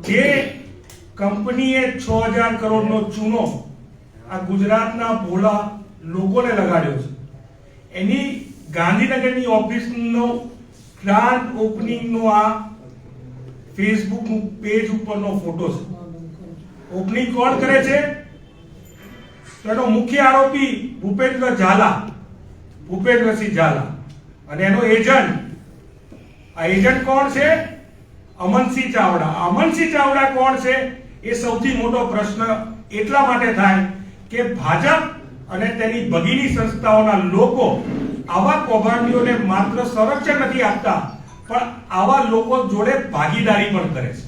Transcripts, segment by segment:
જે કંપનીએ છ હજાર કરોડનો ચૂનો આ ગુજરાતના ભોળા લોકોને લગાડ્યો છે. એની ગાંધીનગરની ઓફિસનો ગ્રાન્ડ ઓપનિંગનો આ ફેસબુકનું પેજ ઉપરનો ફોટો છે. ઓપનિંગ કોણ કરે છે? તેનો મુખ્ય આરોપી ભૂપેન્દ્ર ઝાલા, ભૂપેન્દ્રસિંહ ઝાલા. અને એનો એજન્ટ, આ એજન્ટ કોણ છે? અમનસિંહ ચાવડા. અમનસિંહ ચાવડા કોણ છે? એ સૌથી મોટો પ્રશ્ન એટલા માટે થાય કે ભાજપ અને તેની ભગીની સંસ્થાઓના લોકો આવા કૌભાંડીઓને માત્ર સંરક્ષણ નથી આપતા પણ આવા લોકો જોડે ભાગીદારી પણ કરે છે.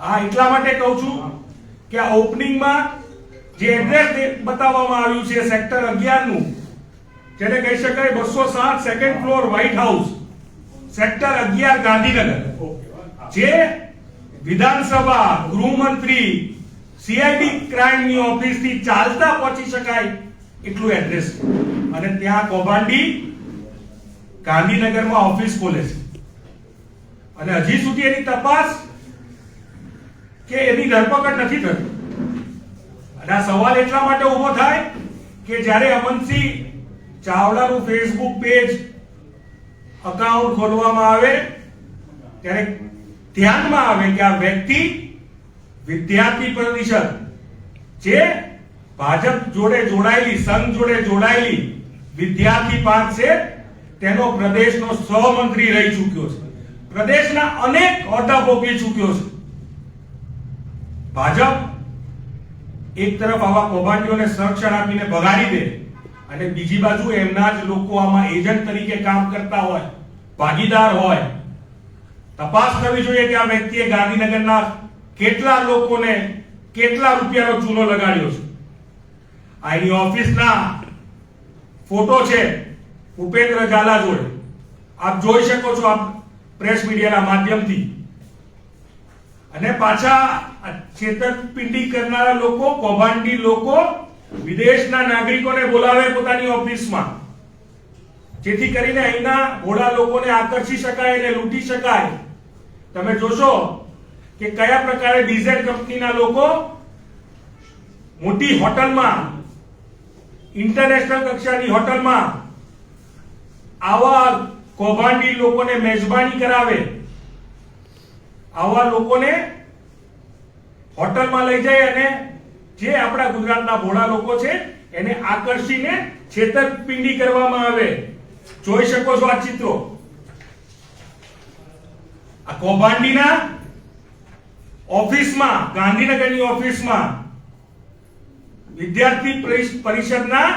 આ એટલા માટે કહું છું કે આ ઓપનિંગમાં જે એડ્રેસ બતાવવામાં આવ્યું છે સેક્ટર 11 નું જેને કહી શકાય બસો સાત second floor White House sector અગિયાર ગાંધીનગર. જે વિધાનસભા ગૃહમંત્રી સીઆઈડી ક્રાઇમની ઓફિસથી ચાલતા પહોંચી શકાય એટલું એડ્રેસ અને ત્યાં કૌભાંડી ગાંધીનગરમાં ઓફિસ ખોલે છે. અને હજી સુધી એની તપાસ કે એની ધરપકડ નથી થતી. અને આ સવાલ એટલા માટે ઊભો થાય કે જ્યારે અમનસિંહ ચાવડાનું ફેસબુક પેજ અકાઉન્ટ ખોલવામાં આવે, ત્યારે ધ્યાનમાં આવે કે આ વ્યક્તિ વિદ્યાર્થી પરિષદ જે ભાજપ જોડે જોડાયેલી, સંઘ જોડે જોડાયેલી વિદ્યાર્થી પાંચ છે. તેનો પ્રદેશનો સહમંત્રી રહી ચૂક્યો છે. પ્રદેશના અનેક હોદ્દા ભોગવી ચૂક્યો છે. ભાજપ એક તરફ આવા કૌભાંડીઓને સંરક્ષણ આપીને ભગાડી દે અને બીજી બાજુ એમના જ લોકો આમાં એજન્ટ તરીકે કામ કરતા હોય, ભાગીદાર હોય તપાસ કરવી જોઈએ કે આ વ્યક્તિએ ગાંધીનગરના કેટલા લોકોને કેટલા રૂપિયાનો ચૂનો લગાડ્યો છે. આ એની ઓફિસના ફોટો છે. ઉપેન્દ્ર ઝાલા જોડે. આપ જોઈ શકો છો આપ પ્રેસ મીડિયાના માધ્યમથી. અને પાછા છેતરપિંડી કરનારા લોકો, કૌભાંડી લોકો વિદેશના નાગરિકોને બોલાવે પોતાની ઓફિસમાં. જેથી કરીને અહીંના ભોળા લોકોને આકર્ષી શકાય અને લૂંટી શકાય. તમે જોશો કે કયા પ્રકારે બીઝેડ કંપનીના લોકો મોટી હોટલમાં, ઇન્ટરનેશનલ કક્ષાની હોટલમાં આવા કૌભાંડી લોકોને મેજબાની કરાવે. આવા લોકોને હોટલમાં લઈ જાય અને જે આપણા ગુજરાતના ભોળા લોકો છે, એને આકર્ષીને છેતરપિંડી કરવામાં આવે. જોઈ શકો છો આ ચિત્રો. આ કૌભાંડીના ઓફિસમાં, ગાંધીનગરની ઓફિસમાં વિદ્યાર્થી પરિષદના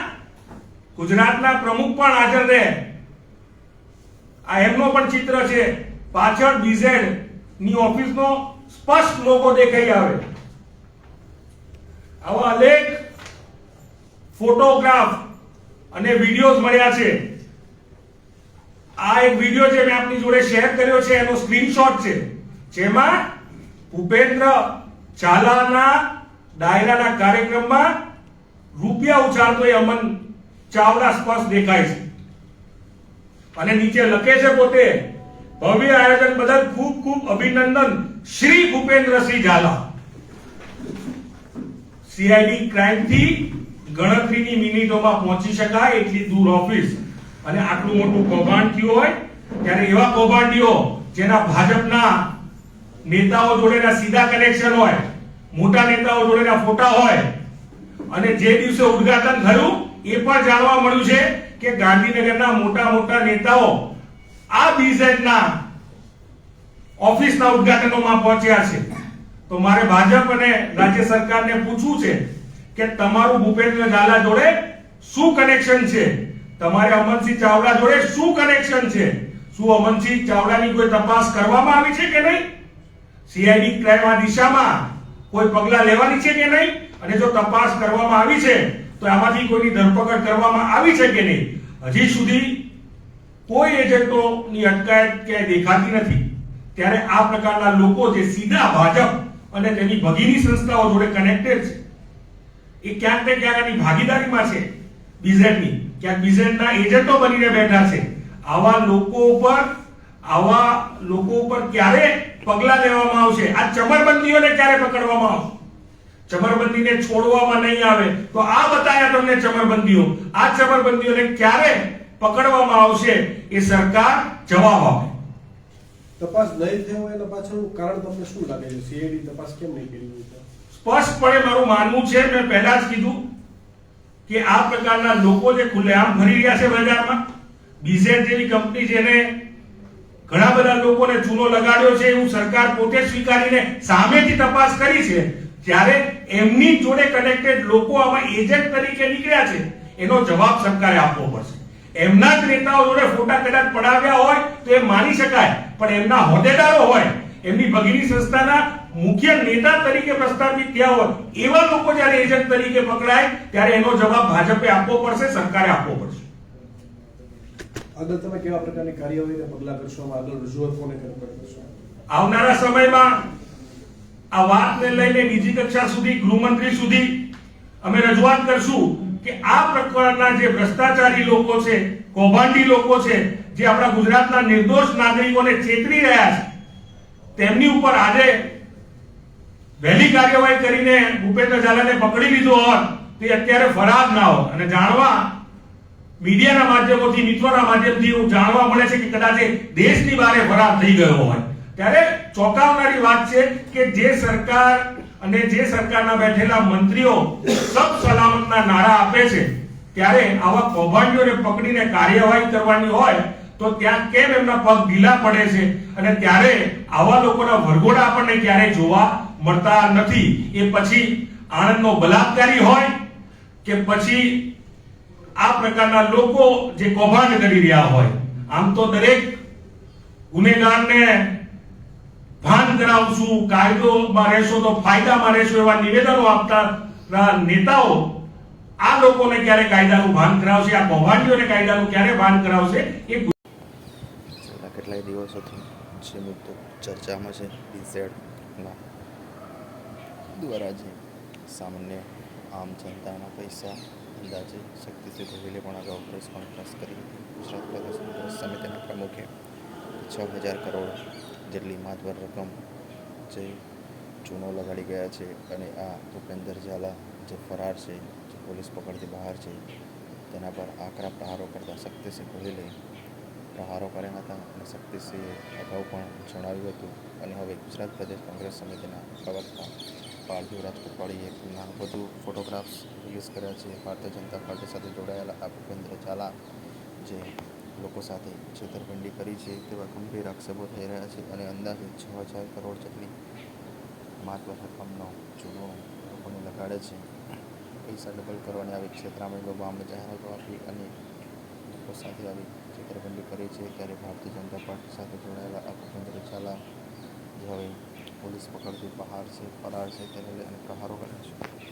ગુજરાતના પ્રમુખ પણ હાજર રહે. આ એમનો પણ ચિત્ર છે. પાછળ બીઝેડની ઓફિસનો સ્પષ્ટ લોગો દેખાઈ આવે. આવા અનેક ફોટોગ્રાફ અને વિડીયોઝ મળ્યા છે. આ એક વીડિયો જે મેં આપની જોડે શેર કર્યો છે, એનો સ્ક્રીનશોટ છે. જેમાં ભૂપેન્દ્ર ઝાલાના ડાયરાના કાર્યક્રમમાં રૂપિયા ઉછાળતો એ અમન ચાવડા સ્પષ્ટ દેખાય છે. અને નીચે લખે છે પોતે, ભવ્ય આયોજન બદલ ખૂબ ખૂબ અભિનંદન શ્રી ભૂપેન્દ્રસિંહ ઝાલા. સીઆઈડી ક્રાઇમથી ગણતરીની મિનિટોમાં પહોંચી શકાય એટલી દૂર ઓફિસ અને આટલું મોટું કૌભાંડ થયું હોય, ત્યારે એવા કૌભાંડીઓ જેના ભાજપના નેતાઓ જોડેના સીધા કનેક્શન હોય, મોટા નેતાઓ જોડેના ફોટા હોય, અને જે દિવસે ઉદ્ઘાટન થયું, એ પણ જાણવા મળ્યું છે કે ગાંધીનગરના મોટા મોટા નેતાઓ આ બીઝેડના ઓફિસના ઉદ્ઘાટનોમાં પહોંચ્યા છે. તો મારે ભાજપ અને રાજ્ય સરકારને પૂછવું છે કે તમારું ભૂપેન્દ્ર ઝાલા જોડે શું કનેક્શન છે? તમારે અમનસિંહ ચાવડા જોડે શું કનેક્શન છે? શું અમનસિંહ ચાવડાની કોઈ તપાસ કરવામાં આવી છે કે નહીં? સીઆઈડી ક્રાઇમ આ દિશામાં કોઈ પગલા લેવાની છે કે નહીં? અને જો તપાસ કરવામાં આવી છે, તો આમાંથી કોઈની ધરપકડ કરવામાં આવી છે કે નહીં? હજી સુધી કોઈ એજન્ટોની અટકાયત ક્યાંય દેખાતી નથી. ત્યારે આ પ્રકારના લોકો જે સીધા ભાજપ અને તેની ભગીની સંસ્થાઓ જોડે કનેક્ટેડ છે, એ ક્યાંક ને ક્યાંક એની ભાગીદારીમાં છે બીઝેડની ક્યાંક બીઝેડના એજન્ટો બનીને બેઠા છે. આવા લોકો ઉપર આવા લોકો ઉપર ક્યારે પગલા લેવામાં આવશે? આ ચમરબંધીઓને ક્યારે પકડવામાં આવશે? ચમરબંધીને છોડવામાં નહીં આવે. તો આ બતાયા તમને ચમરબંધીઓ. આ ચમરબંધીઓને ક્યારે પકડવામાં આવશે એ સરકાર જવાબ આપે. તપાસ નહીં થયો એના પાછળનું કારણ તમને શું લાગે છે? સીઆઈડી તપાસ કેમ નહીં કરી સ્પષ્ટપણે મારું માનવું છે મેં પહેલા જ કીધું કે આ પ્રકારના લોકો જે ખુલ્લેઆમ ફરી રહ્યા છે બજારમાં બીઝેડ જેવી કંપની જેને ઘણા બધા લોકોને ચૂનો લગાડ્યો છે, એવું સરકાર પોતે સ્વીકારીને સામેથી તપાસ કરી છે. જ્યારે એમની જોડે કનેક્ટેડ લોકો આમાં એજન્ટ તરીકે નીકળ્યા છે, એનો જવાબ સરકારે આપવો પડશે. એમના જ નેતાઓ જોડે ફોટા કદાચ પડાવ્યા હોય તો એ માની શકાય, પણ એમના હોદ્દેદારો હોય એમની ભગીની સંસ્થાના મુખ્ય નેતા તરીકે પ્રસ્થાપિત થયા હોય એવા લોકો જ્યારે એજન્ટ તરીકે પકડાય ત્યારે એનો જવાબ ભાજપે આપવો પડશે સરકારે આપવો પડશે. આગળ તમે કેવા પ્રકારની કાર્યવાહીને પગલા કરશો? આગળ રજૂઆત કોને કરશો? આવનારા સમયમાં આ વાતને લઈને બીજી કક્ષા સુધી ગૃહમંત્રી સુધી અમે રજૂઆત કરશું કે આ પ્રકારના જે ભ્રષ્ટાચારી લોકો છે કૌભાંડી લોકો છે જે આપણા ગુજરાતના નિર્દોષ નાગરિકોને છેતરી રહ્યા છે તેમની ઉપર આજે વહેલી કાર્યવાહી કરીને ભૂપેન્દ્ર ઝાલાને પકડી લીધો હોત, તે અત્યારે ફરાર ના હોત. અને જાણવા મીડિયાના માધ્યમોથી, મિત્રોના માધ્યમથી એવું જાણવા મળે છે કે કદાચ દેશની બારે ફરાર થઈ ગયો હોય. ત્યારે ચોંકાવનારી વાત છે કે જે સરકાર અને જે સરકારના બેઠેલા મંત્રીઓ સબ સલામતના નારા આપે છે, ત્યારે આવા કૌભાંડીઓને પકડીને કાર્યવાહી કરવાની હોય તો ત્યાં કેમ એમના પગ ઢીલા પડે છે? અને ત્યારે આવા લોકોના વરઘોડા આપણને ક્યારેય જોવા મળતા નથી. એ પછી આણંદનો બલાત્કારી હોય કે પછી આ પ્રકારના લોકો જે કૌભાંડ કરી રહ્યા હોય. આમ તો દરેક ગુનેગારને ભાન કરાવશું, કાયદોમાં રહેશો તો ફાયદામાં રહેશો એવા નિવેદનો આપતા નેતાઓ આ લોકોને ક્યારે કાયદાનું ભાન કરાવશે? આ કૌભાંડીઓને કાયદાનું ક્યારે ભાન કરાવશે? એ કેટલાય દિવસોથી જે મુદ્દો ચર્ચામાં છે બીઝેડના દ્વારા જે સામાન્ય આમ જનતાના પૈસા, અંદાજે શક્તિસિંહ ગોહિલે પણ અગાઉ પ્રેસ કોન્ફરન્સ કરી હતી. ગુજરાત પ્રદેશ કોંગ્રેસ સમિતિના પ્રમુખે છ હજાર કરોડ જેટલી માતબર રકમ જે ચૂનો લગાડી ગયા છે અને આ ભૂપેન્દ્ર ઝાલા જે ફરાર છે, જે પોલીસ પકડથી બહાર છે, તેના પર આકરા પ્રહારો કરતા શક્તિસિંહ ગોહિલે પ્રહારો કર્યા હતા અને શક્તિસિંહે અગાઉ પણ જણાવ્યું હતું. અને હવે ગુજરાત પ્રદેશ કોંગ્રેસ સમિતિના પ્રવક્તા પાર્થિવ રાજકોટવાળીએ તેમના વધુ ફોટોગ્રાફ્સ યુઝ કર્યા છે. ભારતીય જનતા પાર્ટી સાથે જોડાયેલા આ ભૂપેન્દ્ર ઝાલા જે લોકો સાથે છેતરપિંડી કરી છે તેવા ગંભીર આક્ષેપો થઈ રહ્યા છે અને અંદાજે છ હજાર કરોડ જેટલી માત્ર રકમનો જુનો લોકોને લગાડે છે. પૈસા ડબલ કરવાની આવી છેતરામણી લોકો આમને જાહેરાતો આપી અને લોકો સાથે આવી છેતરપિંડી કરી છે, ત્યારે ભારતીય જનતા પાર્ટી સાથે જોડાયેલા આ ભૂપેન્દ્ર ઝાલા, જે હવે પોલીસ પકડથી બહાર છે, ફરાર છે, તેને લઈને પ્રહારો કરે છે.